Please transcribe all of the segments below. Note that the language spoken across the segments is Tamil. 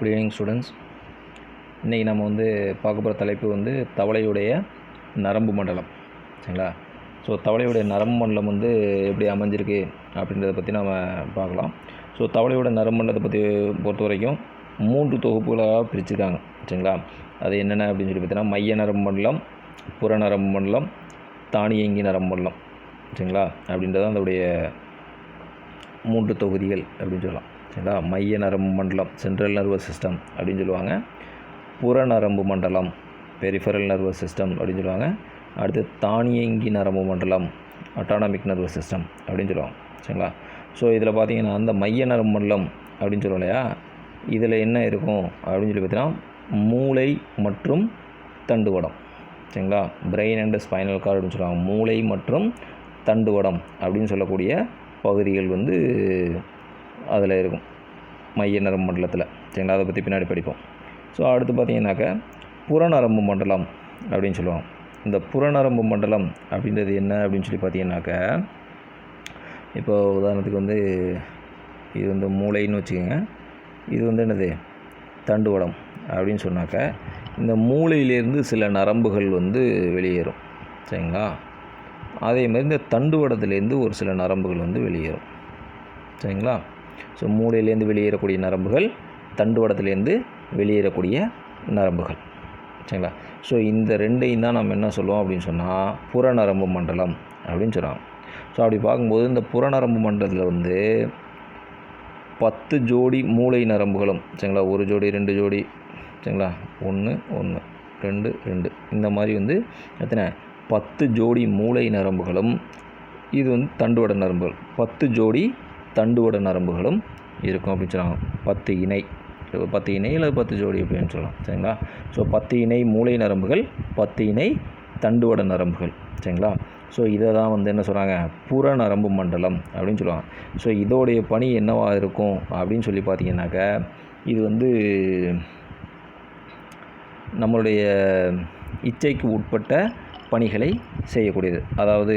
குட் ஈவினிங் ஸ்டூடெண்ட்ஸ் இன்றைக்கி நம்ம வந்து பார்க்க போகிற தலைப்பு வந்து தவளையுடைய நரம்பு மண்டலம். சரிங்களா? ஸோ தவளையுடைய நரம்பு மண்டலம் வந்து எப்படி அமைஞ்சிருக்கு அப்படின்றத பற்றி நம்ம பார்க்கலாம். ஸோ தவளையோட நரம்பு மண்டலத்தை பற்றி பொறுத்த வரைக்கும் மூன்று தொகுப்புகளாக பிரிச்சுருக்காங்க. சரிங்களா? அது என்னென்ன அப்படின்னு சொல்லி பார்த்தீங்கன்னா மைய நரம்பு மண்டலம் புற நரம்பு மண்டலம் தானியங்கி நரம்பு மண்டலம். சரிங்களா? அப்படின்றது அதோடைய மூன்று தொகுதிகள் அப்படின்னு சொல்லலாம். சரிங்களா மைய நரம்பு மண்டலம் சென்ட்ரல் நர்வஸ் சிஸ்டம் அப்படின்னு சொல்லுவாங்க. புற நரம்பு மண்டலம் பெரிஃபரல் நர்வஸ் சிஸ்டம் அப்படின்னு சொல்லுவாங்க. அடுத்து தானியங்கி நரம்பு மண்டலம் அட்டானமிக் நர்வஸ் சிஸ்டம் அப்படின்னு சொல்லுவாங்க. சரிங்களா? ஸோ இதில் பார்த்தீங்கன்னா அந்த மைய நரம்பு மண்டலம் அப்படின்னு சொல்லுவோம் இல்லையா? இதில் என்ன இருக்கும் அப்படின்னு சொல்லி பார்த்தீங்கன்னா மூளை மற்றும் தண்டுவடம். சரிங்களா? பிரெயின் அண்ட் ஸ்பைனல் கார்டு அப்படின்னு சொல்லுவாங்க. மூளை மற்றும் தண்டுவடம் அப்படின்னு சொல்லக்கூடிய பகுதிகள் வந்து அதில் இருக்கும். மைய நரம்பு மண்டலத்தில். சரிங்களா? அதை பற்றி பின்னாடி படிப்போம். ஸோ அடுத்து பார்த்தீங்கன்னாக்க புறநரம்பு மண்டலம் அப்படின்னு சொல்லுவாங்க. இந்த புறநரம்பு மண்டலம் அப்படின்றது என்ன அப்படின்னு சொல்லி பார்த்தீங்கன்னாக்க இப்போ உதாரணத்துக்கு வந்து இது வந்து மூளைன்னு வச்சுக்கோங்க. இது வந்து என்னது? தண்டுவடம் அப்படின்னு சொன்னாக்க இந்த மூளையிலேருந்து சில நரம்புகள் வந்து வெளியேறும். சரிங்களா? அதே மாதிரி இந்த தண்டுவடத்துலேருந்து ஒரு சில நரம்புகள் வந்து வெளியேறும். சரிங்களா? ஸோ மூளையிலேருந்து வெளியேறக்கூடிய நரம்புகள் தண்டுவடத்துலேருந்து வெளியேறக்கூடிய நரம்புகள். சரிங்களா? ஸோ இந்த ரெண்டையும் தான் நம்ம என்ன சொல்லுவோம் அப்படின்னு சொன்னால் புறநரம்பு மண்டலம் அப்படின்னு சொல்கிறாங்க ஸோ அப்படி பார்க்கும்போது இந்த புறநரம்பு மண்டலத்தில் வந்து பத்து ஜோடி மூளை நரம்புகளும் சரிங்களா? ஒரு ஜோடி ரெண்டு ஜோடி சரிங்களா? ஒன்று ஒன்று ரெண்டு ரெண்டு. இந்த மாதிரி வந்து எத்தனை? பத்து ஜோடி மூளை நரம்புகளும் இது வந்து தண்டுவட நரம்புகள். பத்து ஜோடி தண்டுவட நரம்புகளும் இருக்கும் அப்படின்னு சொல்லுவாங்க. பத்து இணை. பத்து இணை இல்லை பத்து ஜோடி அப்படின்னு சொல்லலாம். சரிங்களா? ஸோ பத்து இணை மூளை நரம்புகள் பத்து இணை தண்டுவட நரம்புகள். சரிங்களா? ஸோ இதை தான் வந்து என்ன சொல்கிறாங்க புற நரம்பு மண்டலம் அப்படின்னு சொல்லுவாங்க. ஸோ இதோடைய பணி என்னவாக இருக்கும் அப்படின்னு சொல்லி பார்த்தீங்கன்னாக்க இது வந்து நம்மளுடைய இச்சைக்கு உட்பட்ட பணிகளை செய்யக்கூடியது. அதாவது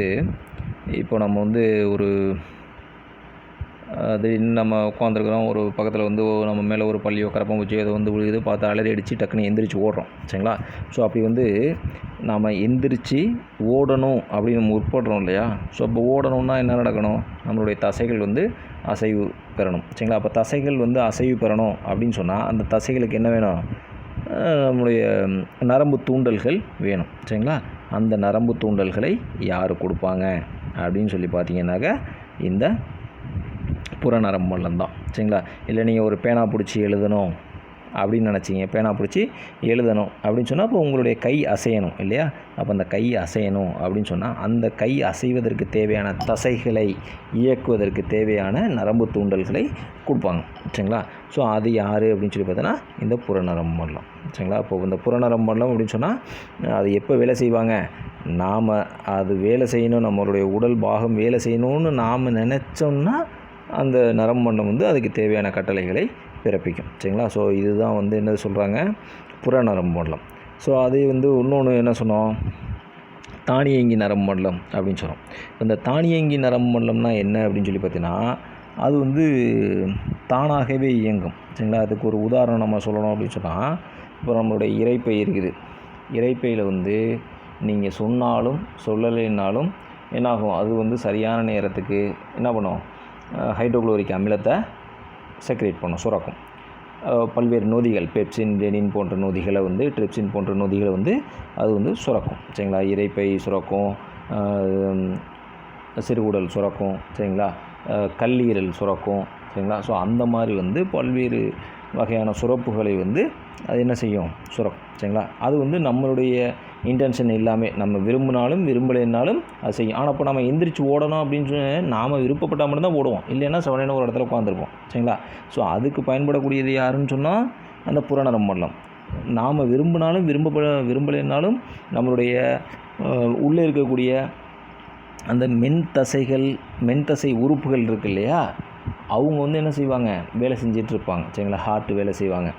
இப்போ நம்ம வந்து ஒரு அது நம்ம உட்காந்துருக்குறோம் ஒரு பக்கத்தில் வந்து நம்ம மேலே ஒரு பள்ளியோ கரப்பாம்பூச்சியோ அதை வந்து விழுகுது. பார்த்து அலறி அடித்து டக்குன்னு எந்திரிச்சு ஓடுறோம். சரிங்களா? ஸோ அப்படி வந்து நாம் எந்திரிச்சு ஓடணும் அப்படின்னு நம்ம இல்லையா? ஸோ அப்போ ஓடணும்னா என்ன நடக்கணும்? நம்மளுடைய தசைகள் வந்து அசைவு பெறணும். சரிங்களா? அப்போ தசைகள் வந்து அசைவு பெறணும் அப்படின்னு சொன்னால் அந்த தசைகளுக்கு என்ன வேணும்? நம்முடைய நரம்பு தூண்டல்கள் வேணும். சரிங்களா? அந்த நரம்பு தூண்டல்களை யார் கொடுப்பாங்க? அப்படின்னு சொல்லி பார்த்தீங்கன்னாக்க இந்த புறநரம் மண்டலம் தான் சரிங்களா? இல்லை நீங்கள் ஒரு பேனா பிடிச்சி எழுதணும் அப்படின்னு நினச்சிங்க பேனா பிடிச்சி எழுதணும் அப்படின்னு சொன்னால் அப்போ உங்களுடைய கை அசையணும் இல்லையா? அப்போ அந்த கை அசையணும் அப்படின்னு சொன்னால் அந்த கை அசைவதற்கு தேவையான தசைகளை இயக்குவதற்கு தேவையான நரம்பு தூண்டல்களை கொடுப்பாங்க. சரிங்களா? ஸோ அது யார் அப்படின்னு சொல்லி பார்த்தோன்னா இந்த புறநரம்பு மண்டலம் சரிங்களா? அப்போ இந்த புறநரம் மண்டலம் அப்படின்னு சொன்னால் அது எப்போ வேலை செய்வாங்க? நாம் அது வேலை செய்யணும் நம்மளுடைய உடல் பாகம் வேலை செய்யணும்னு நாம் நினச்சோம்னா அந்த நரம்பு மண்டலம் வந்து அதுக்கு தேவையான கட்டளைகளை பிறப்பிக்கும். சரிங்களா? ஸோ இதுதான் வந்து என்ன சொல்கிறாங்க புற நரம்பு மண்டலம். ஸோ அதே வந்து இன்னொன்று என்ன சொன்னோம்? தானியங்கி நரம்பு மண்டலம் அப்படின்னு சொல்கிறோம் இந்த தானியங்கி நரம்பு மண்டலம்னா என்ன அப்படின்னு சொல்லி பார்த்தீங்கன்னா அது வந்து தானாகவே இயங்கும். சரிங்களா? அதுக்கு ஒரு உதாரணம் நம்ம சொல்லணும் அப்படின்னு சொன்னால் இப்போ நம்மளுடைய இறைப்பை இருக்குது. இறைப்பையில் வந்து நீங்கள் சொன்னாலும் சொல்லலைன்னாலும் என்னாகும்? அது வந்து சரியான நேரத்துக்கு என்ன பண்ணும்? ஹைட்ரோக்ளோரிக் அமிலத்தை செக்ரேட் பண்ணும் சுரக்கும். பல்வேறு நொதிகள் பெப்சின் டெனின் போன்ற நொதிகளை வந்து ட்ரிப்சின் போன்ற நொதிகளை வந்து அது வந்து சுரக்கும் சரிங்களா? இறைப்பை சுரக்கும் சிறுகுடல் சுரக்கும் சரிங்களா? கல்லீரல் சுரக்கும் சரிங்களா? ஸோ அந்த மாதிரி வந்து பல்வேறு வகையான சுரப்புகளை வந்து அது என்ன செய்யும்? சுரக்கும். சரிங்களா? அது வந்து நம்மளுடைய இன்டென்ஷன் எல்லாமே நம்ம விரும்பினாலும் விரும்பலைனாலும் அது செய்யும். ஆனால் இப்போ நம்ம எந்திரிச்சு ஓடணும் அப்படின்னு சொல்லி நாம் விருப்பப்பட்டால் மட்டும்தான் ஓடுவோம். இல்லைன்னா செவனேன்னு ஒரு இடத்துல உட்காந்துருப்போம் சரிங்களா? ஸோ அதுக்கு பயன்படக்கூடியது யாருன்னு சொன்னால் அந்த புறநரம் மண்டலம். நாம் விரும்பினாலும் விரும்ப விரும்பலைன்னாலும் நம்மளுடைய உள்ளே இருக்கக்கூடிய அந்த மென் தசைகள் மென் தசை உறுப்புகள் இருக்கு இல்லையா? அவங்க வந்து என்ன செய்வாங்க? வேலை செஞ்சிட்டு இருப்பாங்க சரிங்களா? ஹார்ட் வேலை செய்வாங்க.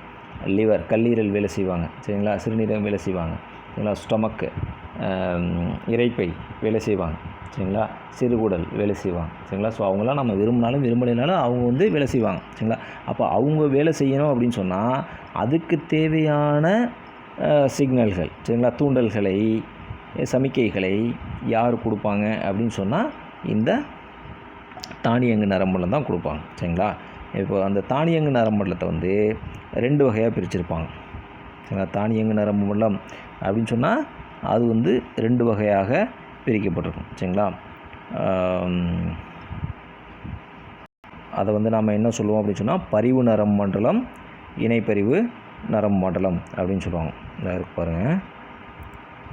லிவர் கல்லீரல் வேலை செய்வாங்க. சரிங்களா? சிறுநீரகம் வேலை செய்வாங்க. சரிங்களா? ஸ்டொமக்கு இறைப்பை வேலை செய்வாங்க. சரிங்களா? சிறுகுடல் வேலை செய்வாங்க. சரிங்களா? ஸோ அவங்களாம் நம்ம விரும்பினாலும் விரும்பலைனாலும் அவங்க வந்து வேலை செய்வாங்க. சரிங்களா? அப்போ அவங்க வேலை செய்யணும் அப்படின்னு சொன்னால் அதுக்கு தேவையான சிக்னல்கள் சரிங்களா? தூண்டல்களை சமிக்கைகளை யார் கொடுப்பாங்க அப்படின்னு சொன்னால் இந்த தானியங்கு நரம்புலம் தான் கொடுப்பாங்க சரிங்களா? இப்போ அந்த தானியங்கு நரம்புலத்தை வந்து ரெண்டு வகையாக பிரிச்சிருப்பாங்க சரிங்களா? தானியங்கு நரம்பு மண்டலம் அப்படின்னு சொன்னால் அது வந்து ரெண்டு வகையாக பிரிக்கப்பட்டிருக்கும் சரிங்களா? அதை வந்து நாம் என்ன சொல்லுவோம் அப்படின்னு சொன்னால் பரிவு நரம்பு மண்டலம் இணைப்பரிவு நரம்பு மண்டலம் அப்படின்னு சொல்லுவாங்க. இருக்கு பாருங்கள்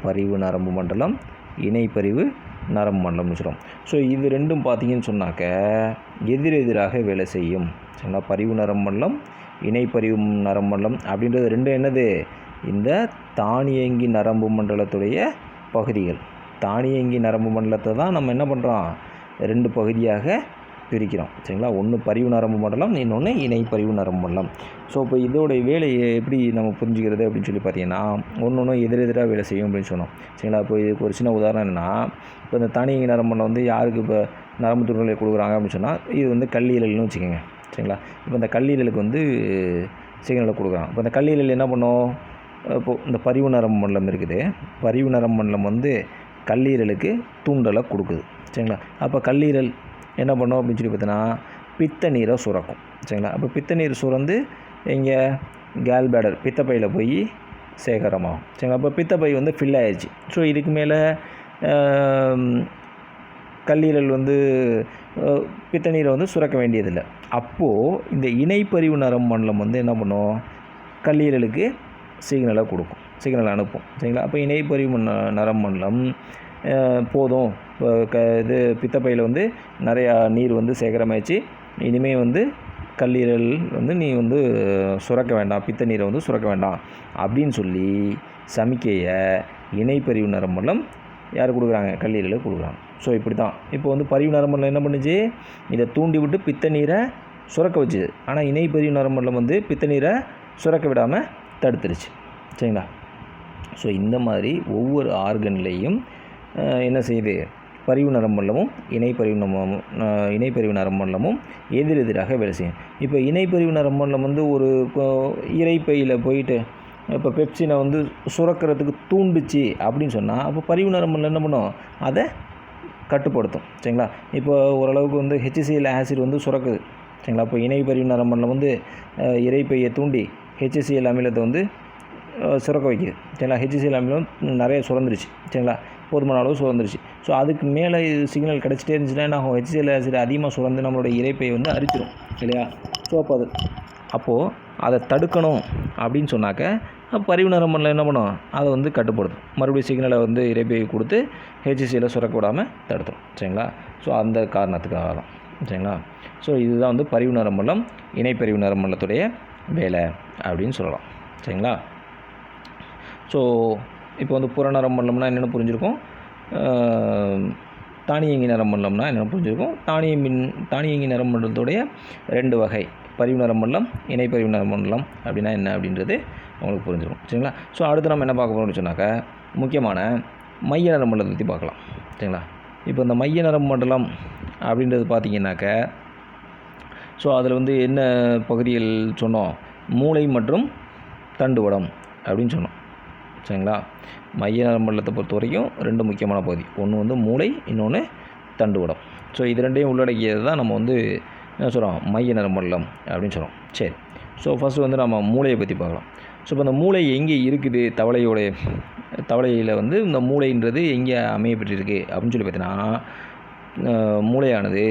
பரிவு நரம்பு மண்டலம் இணைப்பரிவு நரம்பு மண்டலம்னு சொல்கிறோம் ஸோ இது ரெண்டும் பார்த்தீங்கன்னு சொன்னாக்க எதிரெதிராக வேலை செய்யும். சரிங்களா பரிவு நரம்பு மண்டலம் இணைப்பறிவு நரம்பு மண்டலம் அப்படின்றது ரெண்டும் என்னது? இந்த தானியங்கி நரம்பு மண்டலத்துடைய பகுதிகள். தானியங்கி நரம்பு மண்டலத்தை தான் நம்ம என்ன பண்ணுறோம் ரெண்டு பகுதியாக பிரிக்கிறோம். சரிங்களா? ஒன்று பரிவு நரம்பு மண்டலம் இன்னொன்று இணைப்பரிவு நரம்பு மண்டலம். ஸோ இப்போ இதோடைய வேலையை எப்படி நம்ம புரிஞ்சுக்கிறது அப்படின்னு சொல்லி பார்த்தீங்கன்னா ஒன்று ஒன்று எதிரெதிராக வேலை செய்யும் அப்படின்னு சொன்னோம். சரிங்களா? இப்போ இதுக்கு ஒரு சின்ன உதாரணம் என்னென்னா இப்போ இந்த தானியங்கி நரம்பு வந்து யாருக்கு இப்போ நரம்பு துணுகளை கொடுக்குறாங்க அப்படின்னு சொன்னால் இது வந்து கல்லீரல்னு வச்சுக்கோங்க. சரிங்களா? இப்போ இந்த கல்லீரலுக்கு வந்து சிக்னலை கொடுக்குறாங்க. இப்போ இந்த கல்லீரல் என்ன பண்ணும்? இப்போது இந்த பரிவு நரம்பு மண்டலம் இருக்குது. பரிவு நரம்பு மண்டலம் வந்து கல்லீரலுக்கு தூண்டலை கொடுக்குது. சரிங்களா? அப்போ கல்லீரல் என்ன பண்ணும் அப்படின்னு சொல்லி பார்த்தீங்கன்னா பித்த நீரை சுரக்கும். சரிங்களா? அப்போ பித்த நீர் சுரந்து இங்கே கேல் பேடர் பித்தப்பையில் போய் சேகரமாகும். சரிங்களா? அப்போ பித்தப்பை வந்து ஃபில் ஆயிடுச்சு. ஸோ இதுக்கு மேலே கல்லீரல் வந்து பித்தநீரை பித்த நீரை வந்து சுரக்க வேண்டியதில்லை. அப்போது இந்த இணைப்பறிவு நரம் மண்டலம் வந்து என்ன பண்ணும்? கல்லீரலுக்கு சிக்னலை கொடுக்கும். சிக்னல் அனுப்பும். சரிங்களா? அப்போ இணைப்பறிவு ந- மண்டலம் போதும். இப்போ க இது பித்தப்பையில் வந்து நிறையா நீர் வந்து சேகரமாயிடுச்சு. இனிமேல் வந்து கல்லீரல் வந்து நீ வந்து சுரக்க வேண்டாம். பித்த நீரை வந்து சுரக்க வேண்டாம். அப்படின்னு சொல்லி சமிக்கையை இணைப்பறிவு நரம்பலம் யார் கொடுக்குறாங்க? கல்லீரலுக்கு கொடுக்குறாங்க. ஸோ இப்படி தான் இப்போ வந்து பரிவு நரம்புல என்ன பண்ணுச்சு? இதை தூண்டி விட்டு பித்த நீரை சுரக்க வச்சுது. ஆனால் இணைப்பறிவு நரம்புல வந்து பித்த நீரை சுரக்க விடாமல் தடுத்துருச்சு. சரிங்களா? ஸோ இந்த மாதிரி ஒவ்வொரு ஆர்கன்லேயும் என்ன செய்யுது? பரிவு நரம்பண்டலமும் இணைப்பறிவு நரம்பமும் இணைப்பறிவு நரம்பண்டலமும் எதிரெதிராக வேலை செய்யும். இப்போ இணைப்பறிவு நரம்பண்டலம் வந்து ஒரு இறைப்பையில் இரைப்பையில் போயிட்டு இப்போ பெப்சினை வந்து சுரக்கிறதுக்கு தூண்டுச்சு அப்படின்னு சொன்னால் அப்போ பரிவு நரம்பு என்ன பண்ணும்? அதை கட்டுப்படுத்தும். சரிங்களா? இப்போ ஓரளவுக்கு வந்து ஹெச்சிசிஎல் ஆசிட் வந்து சுரக்குது. சரிங்களா? இப்போ இணைப்பறிவு நரம்பண்டலம் வந்து இறைப்பையை இரைப்பையை தூண்டி ஹெச்சிசிஎல் அமிலத்தை வந்து சுரக்க வைக்குது. சரிங்களா? ஹெச்சிசிஎல் அமிலம் நிறைய சுரந்துருச்சு. சரிங்களா? போதுமான அளவு சுரந்துருச்சு. ஸோ அதுக்கு மேலே இது சிக்னல் கிடச்சிட்டே இருந்துச்சுன்னா என்ன ஆகும்? ஹெச்சிசிஎல் ஆசிட் அதிகமாக சுரந்து நம்மளோட இரைப்பையை வந்து அரிச்சிடும் இல்லையா? ஸோ அப்போ அது அப்போது அதை தடுக்கணும் அப்படின்னு சொன்னாக்க அப்ப பரிவு நரம்புல என்ன பண்ணும்? அதை வந்து கட்டுப்படுத்தும். மறுபடியும் சிக்னலை வந்து இரைப்பையை கொடுத்து ஹெச்சிசியில் சுரக்க விடாமல் சரிங்களா? ஸோ அந்த காரணத்துக்காக தான். சரிங்களா? ஸோ இதுதான் வந்து பரிவு நரம்பலம் இணைப்பரிவு நரம்பலத்துடைய வேலை அப்படின்னு சொல்லலாம். சரிங்களா? ஸோ இப்போ வந்து புறநரம்பண்டலம்னா என்னென்னு புரிஞ்சிருக்கும். ஆஹ், தானியங்கி நரம்பண்டலம்னா என்னென்னு புரிஞ்சிருக்கும். தானியமின் தானியங்கி நரம்பலத்துடைய ரெண்டு வகை. பரிவு இணை இணைப்பரிவு நரம்பண்டலம் அப்படின்னா என்ன அப்படின்றது உங்களுக்கு புரிஞ்சிடும் சரிங்களா? ஸோ அடுத்து நம்ம என்ன பார்க்க போகிறோம்னு சொன்னாக்க முக்கியமான மைய நரம்பண்டலத்தை பற்றி பார்க்கலாம். சரிங்களா? இப்போ இந்த மைய நரம்பண்டலம் அப்படின்றது பார்த்தீங்கன்னாக்க ஸோ அதில் வந்து என்ன பகுதிகள் சொன்னோம்? மூளை மற்றும் தண்டுவடம் அப்படின்னு சொன்னோம். சரிங்களா? மைய நரம்பண்டலத்தை பொறுத்த வரைக்கும் ரெண்டு முக்கியமான பகுதி. ஒன்று வந்து மூளை இன்னொன்று தண்டுவடம். ஸோ இது ரெண்டையும் உள்ளடக்கியது தான் நம்ம வந்து என்ன சொல்கிறோம் மைய நரம்பண்டலம் அப்படின்னு சொல்கிறோம் சரி. ஸோ ஃபஸ்ட்டு வந்து நம்ம மூளையை பற்றி பார்க்கலாம். ஸோ இப்போ இந்த மூளை எங்கே இருக்குது? தவளையோடைய தவளையில் வந்து இந்த மூளைன்றது எங்கே அமையப்பட்டிருக்கு அப்படின்னு சொல்லி பார்த்தீங்கன்னா மூளையானது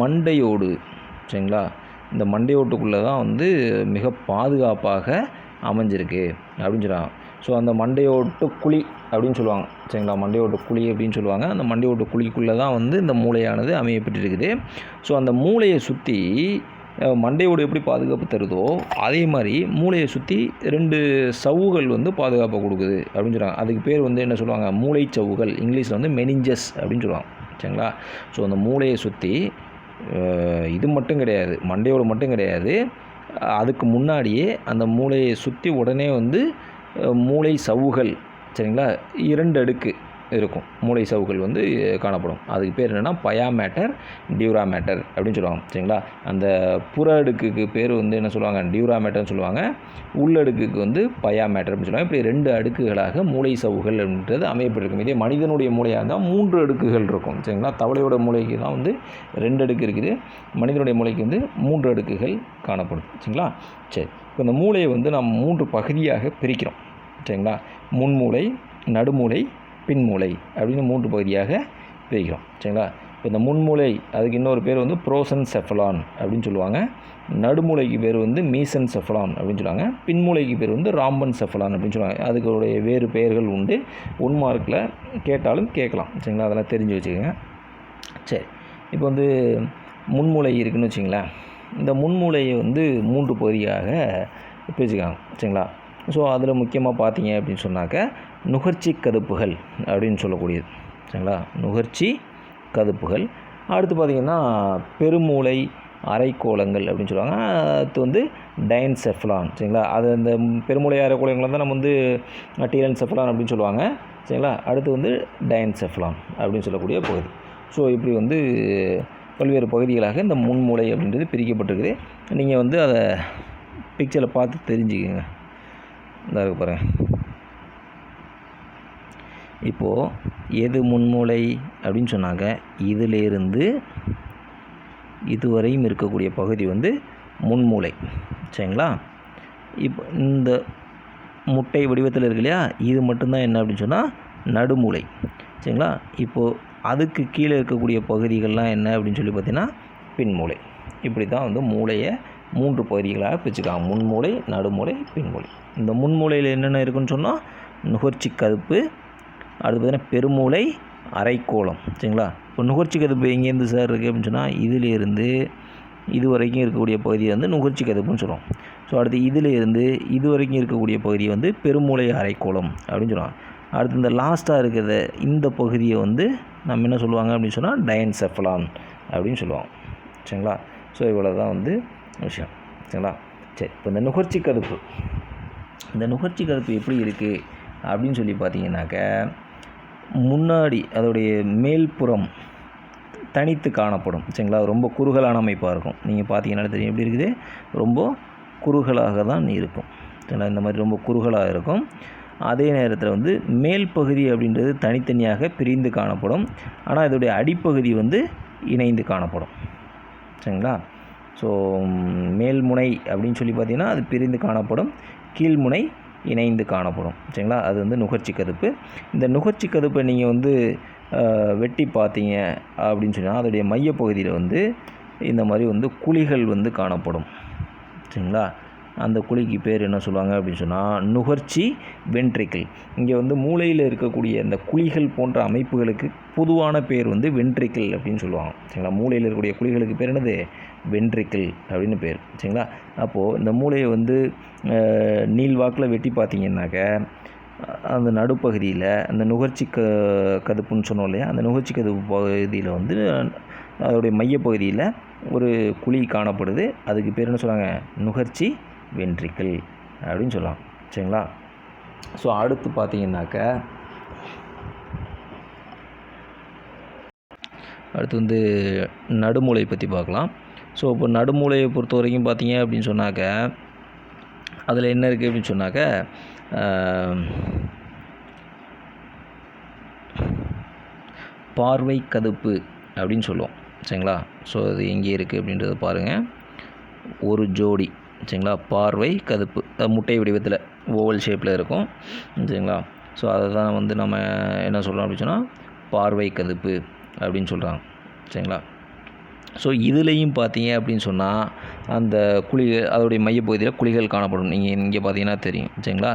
மண்டையோடு சரிங்களா? இந்த மண்டையோட்டுக்குள்ளே தான் வந்து மிக பாதுகாப்பாக அமைஞ்சிருக்கு அப்படின்னு சொல்கிறாங்க ஸோ அந்த மண்டையோட்டு குழி அப்படின்னு சொல்லுவாங்க. சரிங்களா? மண்டையோட குழி அப்படின்னு சொல்லுவாங்க. அந்த மண்டையோட குழிக்குள்ளே தான் வந்து இந்த மூளையானது அமையப்பட்டிருக்குது ஸோ அந்த மூளையை சுற்றி மண்டையோடு எப்படி பாதுகாப்பு தருதோ அதே மாதிரி மூளையை சுற்றி ரெண்டு சவ்வுகள் வந்து பாதுகாப்பை கொடுக்குது அப்படின்னு சொல்கிறாங்க அதுக்கு பேர் வந்து என்ன சொல்லுவாங்க? மூளை சவ்வுகள். இங்கிலீஷில் வந்து மெனிஞ்சஸ் அப்படின்னு சொல்லுவாங்க. சரிங்களா? ஸோ அந்த மூளையை சுற்றி இது மட்டும் கிடையாது. மண்டையோடு மட்டும் கிடையாது. அதுக்கு முன்னாடியே அந்த மூளையை சுற்றி உடனே வந்து மூளை சவ்வுகள் சரிங்களா? இரண்டு அடுக்கு இருக்கும். மூளை சவுகள் வந்து காணப்படும். அதுக்கு பேர் என்னென்னா பயா மேட்டர் டியூரா மேட்டர் அப்படின்னு சொல்லுவாங்க. சரிங்களா? அந்த புற அடுக்குக்கு பேர் வந்து என்ன சொல்லுவாங்க? டியூரா மேட்டர்னு சொல்லுவாங்க உள்ளடுக்குக்கு வந்து பயா மேட்டர் அப்படின்னு சொல்லுவாங்க. இப்படி ரெண்டு அடுக்குகளாக மூளை சவுகள் அப்படின்றது அமையப்பட்டிருக்கும். இதே மனிதனுடைய மூளையாக இருந்தால் மூன்று அடுக்குகள் இருக்கும். சரிங்களா? தவளையோட மூளைக்கு தான் வந்து ரெண்டு அடுக்கு இருக்குது. மனிதனுடைய மூளைக்கு வந்து மூன்று அடுக்குகள் காணப்படும். சரிங்களா? சரி. இப்போ இந்த மூளையை வந்து நாம் மூன்று பகுதியாக பிரிக்கிறோம். சரிங்களா? முன்மூளை நடுமூளை பின்மூளை அப்படின்னு மூன்று பகுதியாக பிரிக்கிறோம் சரிங்களா? இப்போ இந்த முன்மூளை அதுக்கு இன்னொரு பேர் வந்து ப்ரோசன் செஃபலான் அப்படின்னு சொல்லுவாங்க. நடுமூளைக்கு பேர் வந்து மீசன் செஃபலான் அப்படின்னு சொல்லுவாங்க. பின்மூளைக்கு பேர் வந்து ராம்பன் செஃபலான் அப்படின்னு சொல்லுவாங்க. அதுக்குடைய வேறு பெயர்கள் உண்டு. ஒன் மார்க்கில் கேட்டாலும் கேட்கலாம். சரிங்களா? அதெல்லாம் தெரிஞ்சு வச்சுக்கோங்க. சரி. இப்போ வந்து முன்மூளை இருக்குன்னு வச்சிங்களேன் இந்த முன்மூளையை வந்து மூன்று பகுதியாக பிரிச்சுக்காங்க சரிங்களா? ஸோ அதில் முக்கியமாக பார்த்தீங்க அப்படின்னு சொன்னாக்க நுகர்ச்சி கதுப்புகள் அப்படின்னு சொல்லக்கூடியது. சரிங்களா? நுகர்ச்சி கதுப்புகள். அடுத்து பார்த்திங்கன்னா பெருமூளை அரைக்கோளங்கள் அப்படின்னு சொல்லுவாங்க. அடுத்து வந்து டைன்செஃப்லான். சரிங்களா? அது அந்த பெருமூளை அரைக்கோளங்கள் தான் நம்ம வந்து டீலன்செஃப்லான் அப்படின்னு சொல்லுவாங்க. சரிங்களா? அடுத்து வந்து டைன்செஃப்லான் அப்படின்னு சொல்லக்கூடிய பகுதி. ஸோ இப்படி வந்து பல்வேறு பகுதிகளாக இந்த முன்மூளை அப்படின்றது பிரிக்கப்பட்டிருக்குது. நீங்கள் வந்து அதை பிக்சரில் பார்த்து தெரிஞ்சுக்கங்க. இந்த இருக்கு இப்போது எது முன்மூளை அப்படின்னு சொன்னாங்க. இதிலேருந்து இதுவரையும் இருக்கக்கூடிய பகுதி வந்து முன்மூளை. சரிங்களா? இப்போ இந்த முட்டை வடிவத்தில் இருக்கு இல்லையா? இது மட்டும்தான் என்ன அப்படின்னு சொன்னால் நடுமூளை. சரிங்களா? இப்போது அதுக்கு கீழே இருக்கக்கூடிய பகுதிகள்லாம் என்ன அப்படின்னு சொல்லி பார்த்தீங்கன்னா பின்மூளை. இப்படி தான் வந்து மூளையை மூன்று பகுதிகளாக பிரிச்சுக்கலாம். முன்மூளை நடுமூளை பின்மூளை. இந்த முன்மூளையில் என்னென்ன இருக்குன்னு சொன்னால் நுகர்ச்சி கதுப்பு அடுத்து பார்த்தீங்கன்னா பெருமூளை அரைக்கோளம். சரிங்களா? இப்போ நுகர்ச்சி கதுப்பு எங்கேருந்து சார் இருக்குது அப்படின்னு சொன்னால் இதிலிருந்து இது வரைக்கும் இருக்கக்கூடிய பகுதியை வந்து நுகர்ச்சி கதுப்புன்னு சொல்லுவோம் ஸோ அடுத்து இதிலிருந்து இது வரைக்கும் இருக்கக்கூடிய பகுதியை வந்து பெருமூளை அரைக்கோளம் அப்படின்னு சொல்லுவாங்க அடுத்து இந்த லாஸ்ட்டாக இருக்கிறத இந்த பகுதியை வந்து நம்ம என்ன சொல்லுவாங்க அப்படின்னு சொன்னால் டயன்செஃபலான் அப்படின்னு சொல்லுவாங்க. சரிங்களா? ஸோ இவ்வளோ தான் வந்து விஷயம். சரிங்களா? சரி இப்போ இந்த நுகர்ச்சி கருப்பு. இந்த நுகர்ச்சி கருப்பு எப்படி இருக்குது அப்படின்னு சொல்லி பார்த்தீங்கன்னாக்க முன்னாடி அதோடைய மேல்புறம் தனித்து காணப்படும். சரிங்களா? ரொம்ப குறுகலான அமைப்பாக இருக்கும். நீங்கள் பார்த்தீங்கன்னா தெரியும் எப்படி இருக்குது? ரொம்ப குறுகலாக தான் இருக்கும். சரிங்களா? இந்த மாதிரி ரொம்ப குறுகலாக இருக்கும். அதே நேரத்தில் வந்து மேல் பகுதி அப்படின்றது தனித்தனியாக பிரிந்து காணப்படும். ஆனால் இதோடைய அடிப்பகுதி வந்து இணைந்து காணப்படும். சரிங்களா? ஸோ மேல்முனை அப்படின்னு சொல்லி பார்த்தீங்கன்னா அது பிரிந்து காணப்படும். கீழ்முனை இணைந்து காணப்படும். சரிங்களா? அது வந்து நுகர்ச்சி கதுப்பு. இந்த நுகர்ச்சி கதுப்பை நீங்கள் வந்து வெட்டி பார்த்தீங்க அப்படின்னு சொன்னால் அதோடைய மையப்பகுதியில் வந்து இந்த மாதிரி வந்து குழிகள் வந்து காணப்படும். சரிங்களா? அந்த குழிக்கு பேர் என்ன சொல்லுவாங்க அப்படின்னு சொன்னால் நுகர்ச்சி வென்ட்ரிக்கிள். இங்கே வந்து மூளையில் இருக்கக்கூடிய இந்த குழிகள் போன்ற அமைப்புகளுக்கு பொதுவான பேர் வந்து வென்ட்ரிக்கிள் அப்படின்னு சொல்லுவாங்க. சரிங்களா? மூளையில் இருக்கக்கூடிய குழிகளுக்கு பேர் என்னது? வென்ட்ரிக்கிள் அப்படின்னு பேர். சரிங்களா? அப்போது இந்த மூளையை வந்து நீள்வாக்கில் வெட்டி பார்த்தீங்கன்னாக்க அந்த நடுப்பகுதியில் அந்த நுகர்ச்சி க கதுப்புன்னு சொன்னோம் இல்லையா? அந்த நுகர்ச்சி கதுப்பு பகுதியில் வந்து அதோடைய மையப்பகுதியில் ஒரு குழி காணப்படுது. அதுக்கு பேர் என்ன சொல்கிறாங்க நுகர்ச்சி வென்ட்ரிக்கிள் அப்படின்னு சொல்லலாம். சரிங்களா? ஸோ அடுத்து பார்த்தீங்கன்னாக்க அடுத்து வந்து நடுமூளை பற்றி பார்க்கலாம். ஸோ இப்போ நடுமூளையை பொறுத்த வரைக்கும் பார்த்தீங்க அப்படின்னு சொன்னாக்க அதில் என்ன இருக்குது அப்படின்னு சொன்னாக்க பார்வை கதுப்பு அப்படின்னு சொல்லுவோம். சரிங்களா? ஸோ அது எங்கே இருக்குது அப்படின்றத பாருங்கள் ஒரு ஜோடி சரிங்களா? பார்வை கதுப்பு. அது முட்டை வடிவத்தில் ஓவல் ஷேப்பில் இருக்கும். சரிங்களா? ஸோ அதை தான் வந்து நம்ம என்ன சொல்கிறோம் அப்படின்னு சொன்னால் பார்வை கதுப்பு அப்படின்னு சொல்கிறாங்க சரிங்களா? ஸோ இதுலேயும் பார்த்தீங்க அப்படின்னு சொன்னால் அந்த குழி அதோடைய மையப்பகுதியில் குழிகள் காணப்படும். நீங்கள் இங்கே பார்த்தீங்கன்னா தெரியும். சரிங்களா?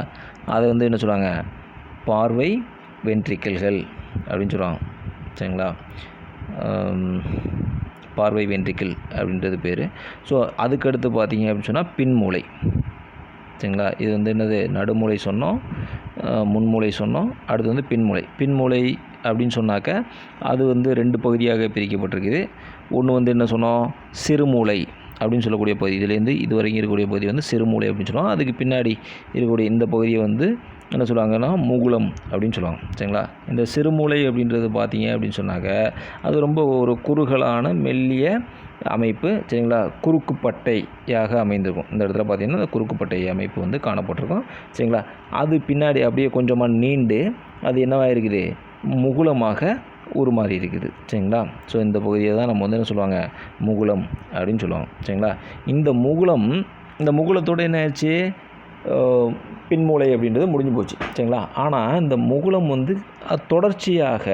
அதை வந்து என்ன சொல்லுவாங்க? பார்வை வென்ட்ரிக்கல்கள் அப்படின்னு சொல்லுவாங்க. சரிங்களா? பார்வை வென்ட்ரிக்கிள் அப்படின்றது பேர். ஸோ அதுக்கடுத்து பார்த்தீங்க அப்படின்னு சொன்னால் பின்மூளை. சரிங்களா? இது வந்து என்னது? நடுமூளை சொன்னோம் முன்மூளை சொன்னோம் அடுத்து வந்து பின்மூளை. பின்மூளை அப்படின்னு சொன்னாக்க அது வந்து ரெண்டு பகுதியாக பிரிக்கப்பட்டிருக்குது. ஒன்று வந்து என்ன சொன்னோம்? சிறுமூளை அப்படின்னு சொல்லக்கூடிய பகுதி. இதுலேருந்து இது வரைக்கும் இருக்கக்கூடிய பகுதி வந்து சிறுமூளை அப்படின்னு சொல்லுவோம் அதுக்கு பின்னாடி இருக்கக்கூடிய இந்த பகுதியை வந்து என்ன சொல்லுவாங்கன்னா மூகுளம் அப்படின்னு சொல்லுவாங்க. சரிங்களா? இந்த சிறுமூளை அப்படின்றது பார்த்தீங்க அப்படின்னு சொன்னாக்க அது ரொம்ப ஒரு குறுகலான மெல்லிய அமைப்பு. சரிங்களா? குறுக்கு பட்டையாக அமைந்திருக்கும். இந்த இடத்துல பார்த்திங்கன்னா அந்த குறுக்கு பட்டை அமைப்பு வந்து காணப்பட்டிருக்கும். சரிங்களா? அது பின்னாடி அப்படியே கொஞ்சமாக நீண்டு அது என்னவாக இருக்குது முகுளமாக உருமாறி இருக்குது சரிங்களா? ஸோ இந்த பகுதியை தான் நம்ம வந்து என்ன சொல்லுவாங்க? முகுளம் அப்படின்னு சொல்லுவாங்க. சரிங்களா? இந்த முகுளம் இந்த முகுளத்தோட என்ன ஆச்சு பின்மூளை அப்படின்றது முடிஞ்சு போச்சு. சரிங்களா? ஆனால் இந்த முகுளம் வந்து அது தொடர்ச்சியாக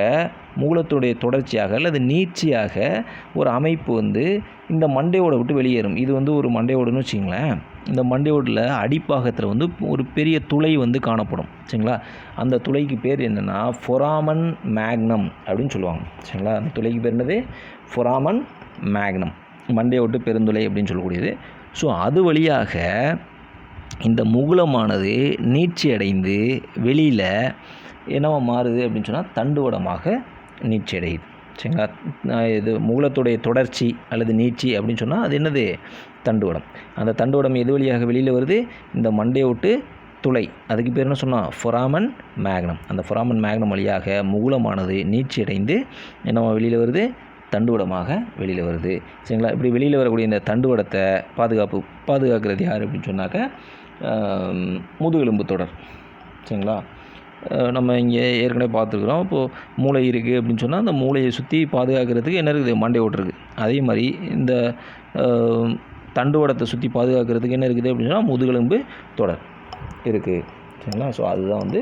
முகுளத்துடைய தொடர்ச்சியாக அல்லது நீட்சியாக ஒரு அமைப்பு வந்து இந்த மண்டையோட விட்டு வெளியேறும். இது வந்து ஒரு மண்டையோடுன்னு வச்சிங்களேன் இந்த மண்டையோட்டில் அடிப்பாகத்தில் வந்து ஒரு பெரிய துளை வந்து காணப்படும் சரிங்களா? அந்த துளைக்கு பேர் என்னென்னா ஃபொராமன் மேக்னம் அப்படின்னு சொல்லுவாங்க சரிங்களா? அந்த துளைக்கு பேர் என்னது? Foramen Magnum. மண்டையோட்டு பெருந்துளை அப்படின்னு சொல்லக்கூடியது. ஸோ அது வழியாக இந்த முகுளமானது நீட்சி அடைந்து வெளியில் என்னவா மாறுது அப்படின்னு சொன்னால் தண்டுவடமாக நீட்சி அடையுது சரிங்களா? இது முகுலத்துடைய தொடர்ச்சி அல்லது நீட்சி அப்படின்னு சொன்னால் அது என்னது? தண்டுவடம். அந்த தண்டுவடம் எது வழியாக வெளியில் வருது? இந்த மண்டையை விட்டு துளை. அதுக்கு பேர் என்ன சொன்னால் ஃபொராமன் மேக்னம். அந்த ஃபொராமன் மேக்னம் வழியாக முகுளமானது நீட்சி அடைந்து வெளியில் வருது? தண்டுவடமாக வெளியில் வருது. சரிங்களா? இப்படி வெளியில் வரக்கூடிய இந்த தண்டுவடத்தை பாதுகாப்பு பாதுகாக்கிறது யார் அப்படின்னு சொன்னாக்க முதுகெலும்பு தொடர். சரிங்களா? நம்ம இங்கே ஏற்கனவே பார்த்துருக்குறோம். இப்போது மூளை இருக்குது அப்படின்னு சொன்னால் அந்த மூளையை சுற்றி பாதுகாக்கிறதுக்கு என்ன இருக்குது? மண்டை ஓட்டு இருக்குது அதே மாதிரி இந்த தண்டுவடத்தை சுற்றி பாதுகாக்கிறதுக்கு என்ன இருக்குது அப்படின்னா முதுகெலும்பு தொடர் இருக்குது சரிங்களா? ஸோ அதுதான் வந்து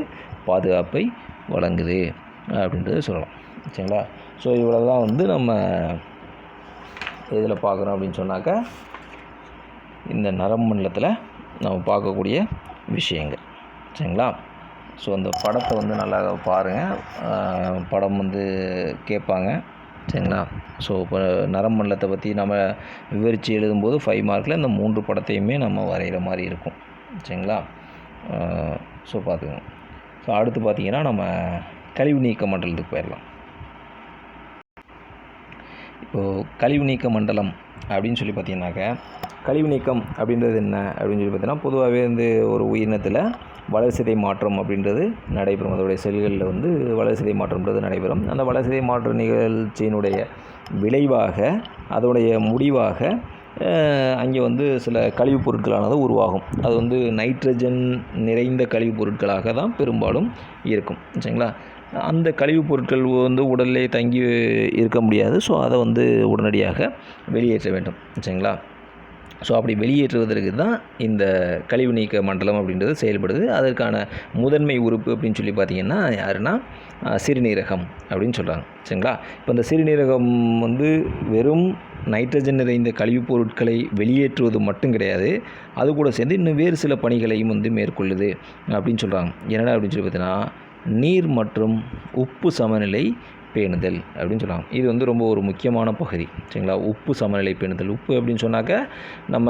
பாதுகாப்பை வழங்குது அப்படின்றத சொல்லலாம். சரிங்களா? ஸோ இவ்வளோ தான் வந்து நம்ம இதில் பார்க்குறோம் அப்படின்னு சொன்னாக்கா இந்த நரம்பு மண்டலத்தில் நம்ம பார்க்கக்கூடிய விஷயங்கள். சரிங்களா? ஸோ அந்த படத்தை வந்து நல்லா பாருங்கள் படம் வந்து கேட்பாங்க. சரிங்களா ஸோ இப்போ நரம் மண்டலத்தை பற்றி நம்ம விவரித்து எழுதும்போது ஃபைவ் மார்க்கில் இந்த மூன்று படத்தையுமே நம்ம வரைகிற மாதிரி இருக்கும். சரிங்களா? ஸோ பார்த்துக்கணும். ஸோ அடுத்து பார்த்தீங்கன்னா நம்ம கழிவு நீக்க மண்டலத்துக்கு போயிடலாம். இப்போது கழிவு நீக்க மண்டலம் அப்படின்னு சொல்லி பார்த்தீங்கன்னாக்க கழிவு நீக்கம் அப்படின்றது என்ன அப்படின்னு சொல்லி பார்த்தீங்கன்னா பொதுவாகவே வந்து ஒரு உயிரினத்தில் வளர்சிதை மாற்றம் அப்படின்றது நடைபெறும். அதோடைய செல்களில் வந்து வளர்சிதை மாற்றம்ன்றது நடைபெறும். அந்த வளர்சிதை மாற்ற நிகழ்ச்சியினுடைய விளைவாக அதோடைய முடிவாக அங்கே வந்து சில கழிவுப் பொருட்களானது உருவாகும். அது வந்து நைட்ரஜன் நிறைந்த கழிவுப் பொருட்களாக தான் பெரும்பாலும் இருக்கும். சரிங்களா? அந்த கழிவுப் பொருட்கள் வந்து உடல்லே தங்கி இருக்க முடியாது. ஸோ அதை வந்து உடனடியாக வெளியேற்ற வேண்டும். சரிங்களா? ஸோ அப்படி வெளியேற்றுவதற்கு தான் இந்த கழிவு நீக்க மண்டலம் அப்படின்றது செயல்படுது. அதற்கான முதன்மை உறுப்பு அப்படின்னு சொல்லி பார்த்தீங்கன்னா யாருன்னா சிறுநீரகம் அப்படின்னு சொல்கிறாங்க சரிங்களா? இப்போ இந்த சிறுநீரகம் வந்து வெறும் நைட்ரஜன் நிறைந்த கழிவுப் பொருட்களை வெளியேற்றுவது மட்டும் கிடையாது. அது கூட சேர்ந்து இன்னும் வேறு சில பணிகளையும் வந்து மேற்கொள்ளுது அப்படின்னு சொல்கிறாங்க என்னடா அப்படின்னு சொல்லி பார்த்தீங்கன்னா நீர் மற்றும் உப்பு சமநிலை பேணுதல் அப்படின்னு சொல்லுவாங்க இது வந்து ரொம்ப ஒரு முக்கியமான பகுதி. சரிங்களா? உப்பு சமநிலை பேணுதல். உப்பு அப்படின்னு சொன்னாக்க நம்ம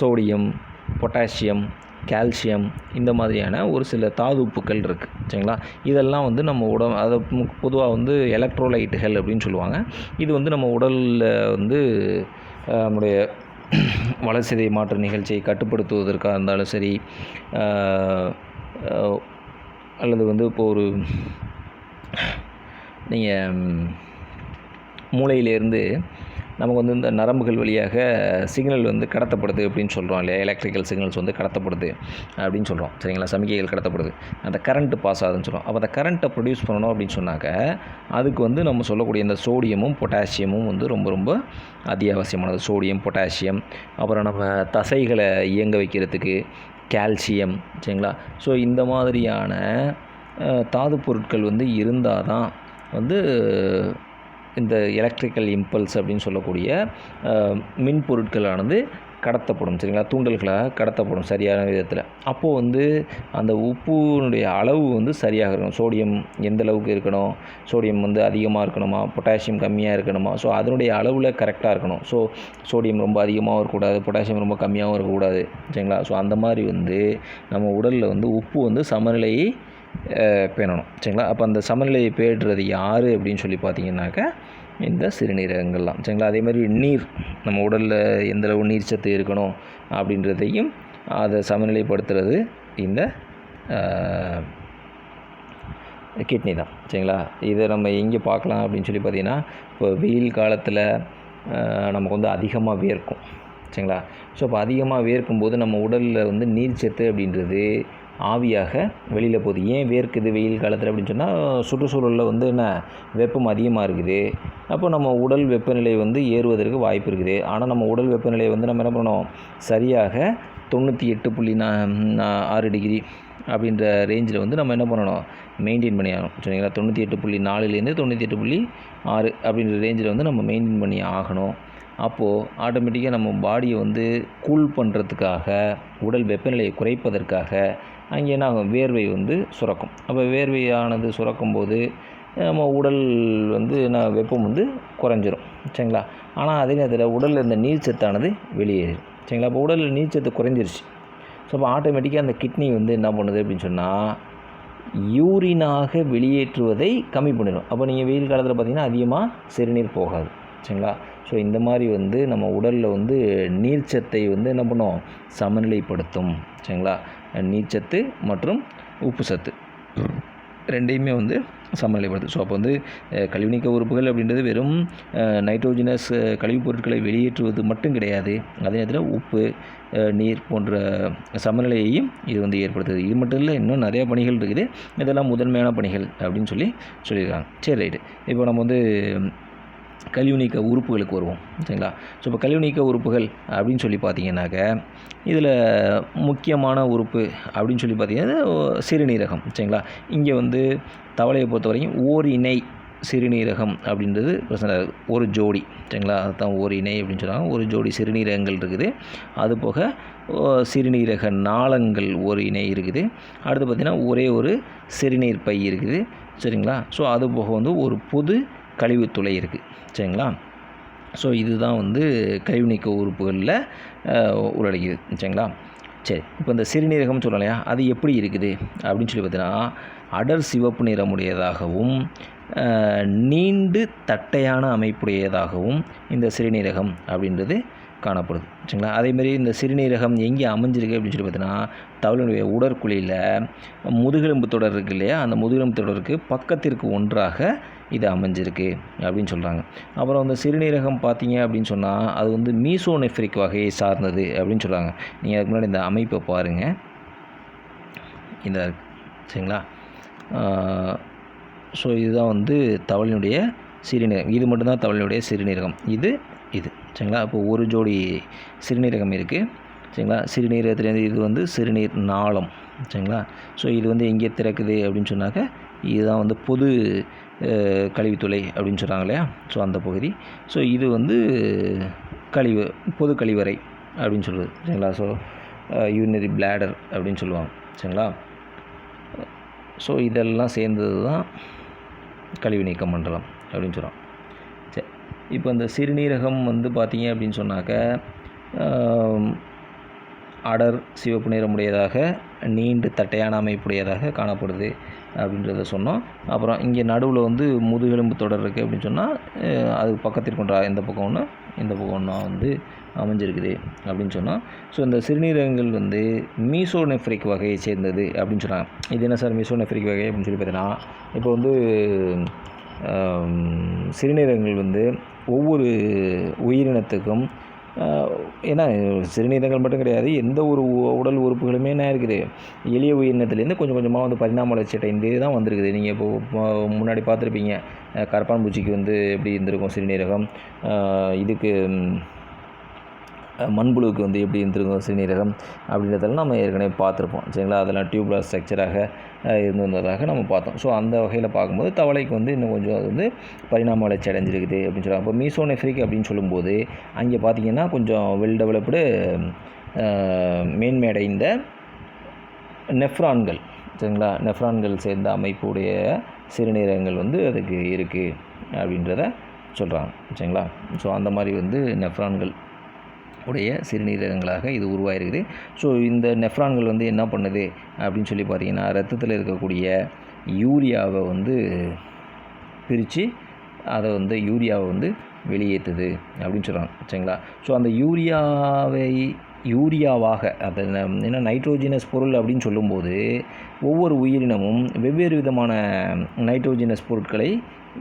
சோடியம் பொட்டாசியம் கால்சியம் இந்த மாதிரியான ஒரு சில தாது உப்புக்கள் இருக்குது சரிங்களா? இதெல்லாம் வந்து நம்ம உடம்பு அதை பொதுவாக வந்து எலக்ட்ரோலைட்டுகள் அப்படின்னு சொல்லுவாங்க. இது வந்து நம்ம உடலில் வந்து நம்முடைய வளர்சிதை மாற்று நிகழ்ச்சியை கட்டுப்படுத்துவதற்காக இருந்தாலும் சரி அல்லது வந்து இப்போ ஒரு நீங்கள் மூளையிலேருந்து நமக்கு வந்து இந்த நரம்புகள் வழியாக சிக்னல் வந்து கடத்தப்படுது அப்படின்னு சொல்கிறோம் இல்லையா? எலக்ட்ரிக்கல் சிக்னல்ஸ் வந்து கடத்தப்படுது அப்படின்னு சொல்கிறோம் சரிங்களா? சமிக்கைகள் கடத்தப்படுது. அந்த கரண்ட்டு பாஸ் ஆகுதுன்னு சொல்கிறோம் அப்போ அந்த கரண்ட்டை ப்ரொடியூஸ் பண்ணணும் அப்படின்னு சொன்னாக்க அதுக்கு வந்து நம்ம சொல்லக்கூடிய இந்த சோடியமும் பொட்டாசியமும் வந்து ரொம்ப ரொம்ப அத்தியாவசியமானது. சோடியம் பொட்டாசியம் அப்புறம் நம்ம தசைகளை இயங்க வைக்கிறதுக்கு கால்சியம் சரிங்களா? ஸோ இந்த மாதிரியான தாது பொருட்கள் வந்து இருந்தால் தான் வந்து இந்த எலக்ட்ரிக்கல் இம்பல்ஸ் அப்படின்னு சொல்லக்கூடிய மின் பொருட்களானது கடத்தப்படும் சரிங்களா? தூண்டல்களாக கடத்தப்படும் சரியான விதத்தில். அப்போது வந்து அந்த உப்புனுடைய அளவு வந்து சரியாக இருக்கணும். சோடியம் எந்த அளவுக்கு இருக்கணும்? சோடியம் வந்து அதிகமாக இருக்கணுமா? பொட்டாசியம் கம்மியாக இருக்கணுமா? ஸோ அதனுடைய அளவில் கரெக்டாக இருக்கணும். ஸோ சோடியம் ரொம்ப அதிகமாகவும் இருக்கக்கூடாது. பொட்டாசியம் ரொம்ப கம்மியாகவும் இருக்கக்கூடாது சரிங்களா? ஸோ அந்த மாதிரி வந்து நம்ம உடலில் வந்து உப்பு வந்து சமநிலையை பேணணும். சரிங்களா? அப்போ அந்த சமநிலையை பேடுறது யார் அப்படின்னு சொல்லி பார்த்தீங்கன்னாக்கா இந்த சிறுநீரகங்கள்லாம். சரிங்களா? அதே மாதிரி நீர் நம்ம உடலில் எந்த அளவு நீர் சத்து இருக்கணும் அப்படின்றதையும் அதை சமநிலைப்படுத்துறது இந்த கிட்னி தான். சரிங்களா? இதை நம்ம எங்கே பார்க்கலாம் அப்படின்னு சொல்லி பார்த்தீங்கன்னா இப்போ வெயில் காலத்தில் நமக்கு வந்து அதிகமாக வேர்க்கும் சரிங்களா? ஸோ இப்போ அதிகமாக வேர்க்கும்போது நம்ம உடலில் வந்து நீர்ச்சத்து அப்படின்றது ஆவியாக வெளியில் போகுது. ஏன் வேர்க்குது வெயில் காலத்தில் அப்படின்னு சொன்னால் சுற்றுச்சூழலில் வந்து என்ன வெப்பம் அதிகமாக இருக்குது. அப்போ நம்ம உடல் வெப்பநிலை வந்து ஏறுவதற்கு வாய்ப்பு இருக்குது. ஆனால் நம்ம உடல் வெப்பநிலையை வந்து நம்ம என்ன பண்ணணும்? சரியாக தொண்ணூற்றி எட்டு புள்ளி நான் ஆறு டிகிரி அப்படின்ற ரேஞ்சில் வந்து நம்ம என்ன பண்ணணும்? மெயின்டைன் பண்ணி ஆகணும் சரிங்களா? தொண்ணூற்றி எட்டு புள்ளி நாலுலேருந்து தொண்ணூற்றி எட்டு புள்ளி ஆறு அப்படின்ற ரேஞ்சில் வந்து நம்ம மெயின்டைன் பண்ணி ஆகணும். அப்போது ஆட்டோமேட்டிக்காக நம்ம பாடியை வந்து கூல் பண்ணுறதுக்காக உடல் வெப்பநிலையை குறைப்பதற்காக அங்கே என்ன ஆகும் வேர்வை வந்து சுரக்கும். அப்போ வேர்வையானது சுரக்கும் போது நம்ம உடல் வந்து என்ன வெப்பம் வந்து குறைஞ்சிரும். சரிங்களா? ஆனால் அதே நேரத்தில் உடலில் இந்த நீர்ச்சத்தானது வெளியேறும் சரிங்களா? அப்போ உடலில் நீர்ச்சத்து குறைஞ்சிருச்சு. ஸோ அப்போ ஆட்டோமேட்டிக்காக அந்த கிட்னி வந்து என்ன பண்ணுது அப்படின்னு சொன்னால் யூரினாக வெளியேற்றுவதை கம்மி பண்ணிடும் அப்போ நீங்கள் வெயில் காலத்தில் பார்த்தீங்கன்னா அதிகமாக சிறுநீர் போகாது. சரிங்களா? ஸோ இந்த மாதிரி வந்து நம்ம உடலில் வந்து நீர்ச்சத்தை வந்து என்ன பண்ணும்? சமநிலைப்படுத்தும். சரிங்களா? நீர்ச்சத்து மற்றும் உப்பு சத்து. ரெண்டையுமே வந்து சமநிலைப்படுத்தும் ஸோ அப்போ வந்து கழிவுநீக்க உறுப்புகள் அப்படின்றது வெறும் நைட்ரோஜனஸ் கழிவுப் பொருட்களை வெளியேற்றுவது மட்டும் கிடையாது. அதே நேரத்தில் உப்பு நீர் போன்ற சமநிலையையும் இது வந்து ஏற்படுத்துது. இது மட்டும் இல்லை இன்னும் நிறையா பணிகள் இருக்குது. இதெல்லாம் முதன்மையான பணிகள் அப்படின்னு சொல்லி சொல்லியிருக்காங்க. சரி ரைட்டு. இப்போ நம்ம வந்து கழிவு நீக்க உறுப்புகளுக்கு வருவோம் சரிங்களா? ஸோ இப்போ கழிவு நீக்க உறுப்புகள் அப்படின்னு சொல்லி பார்த்தீங்கன்னாக்க இதில் முக்கியமான உறுப்பு அப்படின்னு சொல்லி பார்த்தீங்கன்னா சிறுநீரகம் சரிங்களா? இங்கே வந்து தவளையை பொறுத்த வரைக்கும் ஓர் இணை சிறுநீரகம் அப்படின்றது பிரச்சனை ஒரு ஜோடி சரிங்களா? அதுதான் ஒரு இணை அப்படின்னு சொல்லுவாங்க. ஒரு ஜோடி சிறுநீரகங்கள் இருக்குது. அது போக ஓ, சிறுநீரக நாளங்கள் ஒரு இணை இருக்குது. அடுத்து பார்த்திங்கன்னா ஒரே ஒரு சிறுநீர் பை இருக்குது சரிங்களா? ஸோ அது போக வந்து ஒரு பொது கழிவுத்துளை இருக்குது சரிங்களா? ஸோ இதுதான் வந்து கழிவு நீக்க உறுப்புகளில் அஹ், உள்ளடக்கியது. சரிங்களா? சரி இப்போ இந்த சிறுநீரகம் சொல்லலாம் இல்லையா? அது எப்படி இருக்குது? அப்படின்னு சொல்லி பார்த்தீங்கன்னா அடர் சிவப்பு நிறமுடையதாகவும் நீண்டு தட்டையான அமைப்புடையதாகவும் இந்த சிறுநீரகம் அப்படின்றது காணப்படுது. சரிங்களா? அதேமாரி இந்த சிறுநீரகம் எங்கே அமைஞ்சிருக்கு அப்படின்னு சொல்லி பார்த்தீங்கன்னா தவளனுடைய உடற்குழியில் முதுகெலும்பு தொடர் இருக்கு இல்லையா? அந்த முதுகெலும்பு தொடருக்கு பக்கத்திற்கு ஒன்றாக இது அமைஞ்சிருக்கு அப்படின்னு சொல்கிறாங்க அப்புறம் அந்த சிறுநீரகம் பார்த்தீங்க அப்படின்னு சொன்னால் அது வந்து மீசோனெஃப்ரிக் வகையை சார்ந்தது அப்படின்னு சொல்கிறாங்க நீங்கள் அதுக்கு முன்னாடி இந்த அமைப்பை பாருங்கள் இந்த சரிங்களா? ஸோ இதுதான் வந்து தவளினுடைய சிறுநீரகம். இது மட்டும்தான் தவளினுடைய சிறுநீரகம். இது இது. சரிங்களா? இப்போ ஒரு ஜோடி சிறுநீரகம் இருக்குது சரிங்களா? சிறுநீரகத்துலேருந்து இது வந்து சிறுநீர் நாளம். சரிங்களா? ஸோ இது வந்து எங்கே திறக்குது அப்படின்னு சொன்னாக்க இதுதான் வந்து பொது கழிவுத்துளை அப்படின்னு சொல்கிறாங்க இல்லையா? ஸோ அந்த பகுதி. ஸோ இது வந்து கழிவு பொது கழிவறை அப்படின்னு சொல்லுது சரிங்களா? ஸோ யூரினரி பிளாடர் அப்படின்னு சொல்லுவாங்க. சரிங்களா? ஸோ இதெல்லாம் சேர்ந்தது தான் கழிவு நீக்க மண்டலம் அப்படின்னு சொல்கிறோம் சரி. இப்போ இந்த சிறுநீரகம் வந்து பார்த்தீங்க அப்படின்னு சொன்னாக்க அடர் சிவப்பு நிறமுடையதாக நீண்டு தட்டையான அமைப்புடையதாக காணப்படுது. அப்படின்றத சொன்னோம். அப்புறம் இங்கே நடுவில் வந்து முதுகெலும்பு தொடர் இருக்குது அப்படின்னு சொன்னால் அது பக்கத்திற்குன்ற எந்த இந்த பக்கம் ஒன்று இந்த பக்கம் ஒன்றா வந்து அமைஞ்சிருக்குது அப்படின்னு சொன்னால் ஸோ இந்த சிறுநீரகங்கள் வந்து மீசோனெஃப்ரிக் வகையை சேர்ந்தது அப்படின்னு சொன்னாங்க. இது என்ன சார் மீசோனெஃப்ரிக் வகை அப்படின்னு சொல்லி பார்த்தீங்கன்னா இப்போ வந்து சிறுநீரகங்கள் வந்து ஒவ்வொரு உயிரினத்துக்கும் ஏன்னா சிறுநீரகங்கள் மட்டும் கிடையாது எந்த ஒரு உடல் உறுப்புகளுமே என்ன இருக்குது எளிய உயிரினத்துலேருந்து கொஞ்சம் கொஞ்சமாக வந்து பரிணாம வளர்ச்சி அடைந்தே தான் வந்திருக்குது. நீங்கள் இப்போ முன்னாடி பார்த்துருப்பீங்க கரப்பான்பூச்சிக்கு கரப்பான் பூச்சிக்கு வந்து எப்படி இருந்திருக்கும் சிறுநீரகம்? இதுக்கு மண்புழுவுக்கு வந்து எப்படி இருந்திருக்கும் சிறுநீரகம் அப்படின்றதெல்லாம் நம்ம ஏற்கனவே பார்த்துருப்போம். சரிங்களா? அதெல்லாம் டியூப்லர் ஸ்ட்ரக்சராக இருந்து வந்ததாக நம்ம பார்த்தோம். ஸோ அந்த வகையில் பார்க்கும்போது தவளைக்கு வந்து இன்னும் கொஞ்சம் அது வந்து பரிணாம வளர்ச்சி அடைஞ்சிருக்குது அப்படின்னு சொல்லுவாங்க அப்போ மீசோனெஃப்ரிக் அப்படின்னு சொல்லும்போது அங்கே பார்த்தீங்கன்னா கொஞ்சம் வெல் டெவலப்டு மேன்மையடைந்த நெஃப்ரான்கள் சரிங்களா? நெஃப்ரான்கள் சேர்ந்த அமைப்புடைய சிறுநீரகங்கள் வந்து அதுக்கு இருக்குது அப்படின்றத சொல்கிறாங்க சரிங்களா? ஸோ அந்த மாதிரி வந்து நெஃப்ரான்கள் உடைய சிறுநீரகங்களாக இது உருவாயிருக்குது. ஸோ இந்த நெஃப்ரான்கள் வந்து என்ன பண்ணுது? அப்படின்னு சொல்லி பார்த்தீங்கன்னா ரத்தத்தில் இருக்கக்கூடிய யூரியாவை வந்து பிரித்து அதை வந்து யூரியாவை வந்து வெளியேற்றுது அப்படின்னு சொல்கிறாங்க சரிங்களா? ஸோ அந்த யூரியாவை யூரியாவாக அது என்ன ஏன்னா நைட்ரோஜினஸ் பொருள் அப்படின்னு சொல்லும்போது ஒவ்வொரு உயிரினமும் வெவ்வேறு விதமான நைட்ரோஜினஸ் பொருட்களை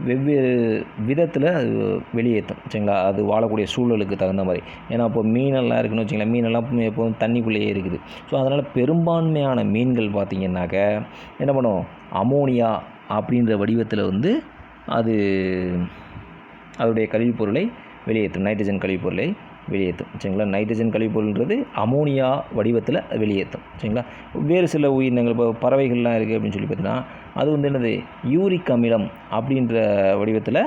வெவ்வேறு விதத்தில் அது வெளியேற்றும் சரிங்களா? அது வாழக்கூடிய சூழலுக்கு தகுந்த மாதிரி. ஏன்னா இப்போ மீனெல்லாம் இருக்குன்னு வச்சுங்களேன் மீனெல்லாம் எப்போதும் தண்ணிக்குள்ளேயே இருக்குது. ஸோ அதனால் பெரும்பான்மையான மீன்கள் பார்த்திங்கனாக்க என்ன பண்ணும்? அமோனியா அப்படின்ற வடிவத்தில் வந்து அது அதோடைய கழிவுப் பொருளை வெளியேற்றும். நைட்ரஜன் கழிவுப் பொருளை வெளியேற்றும் சரிங்களா? நைட்ரஜன் கழிவுப்பொருள்ன்றது அமோனியா வடிவத்தில் வெளியேற்றும் சரிங்களா? வேறு சில உயிரினங்கள் இப்போ பறவைகள்லாம் இருக்குது அப்படின்னு சொல்லி பார்த்தீங்கன்னா அது வந்து என்னது? யூரிக் அமிலம் அப்படின்ற வடிவத்தில்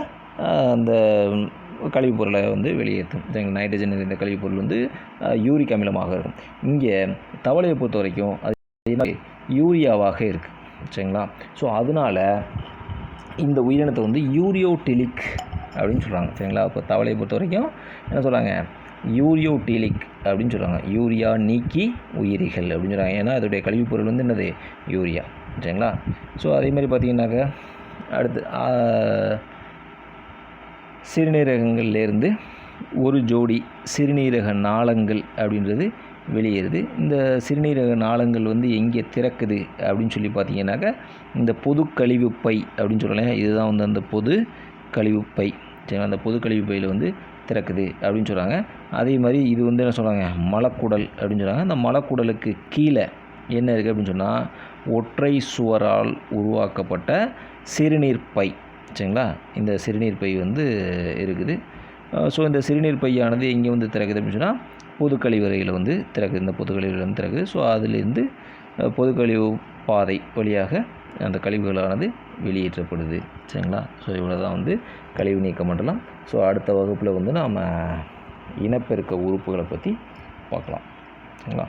அந்த கழிவுப்பொருளை வந்து வெளியேற்றும் சரிங்களா? நைட்ரஜன் இந்த கழிவுப்பொருள் வந்து யூரிக் அமிலமாக இருக்கும். இங்கே தவளையை பொறுத்த வரைக்கும் அது யூரியாவாக இருக்குது சரிங்களா? ஸோ அதனால் இந்த உயிரினத்தை வந்து யூரியோட்டிலிக் அப்படின்னு சொல்கிறாங்க சரிங்களா? இப்போ தவளையை பொறுத்த வரைக்கும் என்ன சொல்கிறாங்க யூரியோட்டிலிக் அப்படின்னு சொல்கிறாங்க யூரியா நீக்கி உயிரிகள் அப்படின்னு சொல்கிறாங்க ஏன்னா அதோடைய கழிவுப் பொருள் வந்து என்னது? யூரியா. சரிங்களா? ஸோ அதே மாதிரி பார்த்தீங்கன்னாக்க அடுத்து சிறுநீரகங்கள்லேருந்து ஒரு ஜோடி சிறுநீரக நாளங்கள் அப்படின்றது வெளியேறுது. இந்த சிறுநீரக நாளங்கள் வந்து எங்கே திறக்குது அப்படின்னு சொல்லி பார்த்தீங்கன்னாக்க இந்த பொது கழிவுப்பை அப்படின்னு சொல்லலாம் இதுதான் வந்து அந்த பொது கழிவுப்பை. சரிங்களா? அந்த பொது கழிவுப்பையில் வந்து திறக்குது அப்படின்னு சொல்கிறாங்க அதே மாதிரி இது வந்து என்ன சொல்கிறாங்க மலக்குடல் அப்படின்னு சொல்கிறாங்க அந்த மலக்குடலுக்கு கீழே என்ன இருக்குது அப்படின்னு சொன்னால் ஒற்றை சுவரால் உருவாக்கப்பட்ட சிறுநீர் பை. சரிங்களா? இந்த சிறுநீர் பை வந்து இருக்குது. ஸோ இந்த சிறுநீர் பையானது எங்கே வந்து திறக்குது அப்படின்னு சொன்னால் பொது கழிவறையில் வந்து திறக்குது. இந்த பொது கழிவறையில் வந்து திறக்குது ஸோ அதிலிருந்து பொது கழிவு பாதை வழியாக அந்த கழிவுகளானது வெளியேற்றப்படுது. சரிங்களா? ஸோ இவ்வளோ தான் வந்து கழிவு நீக்க மண்டலம். ஸோ அடுத்த வகுப்பில் வந்து நாம் இனப்பெருக்க உறுப்புகளை பற்றி பார்க்கலாம். சரிங்களா?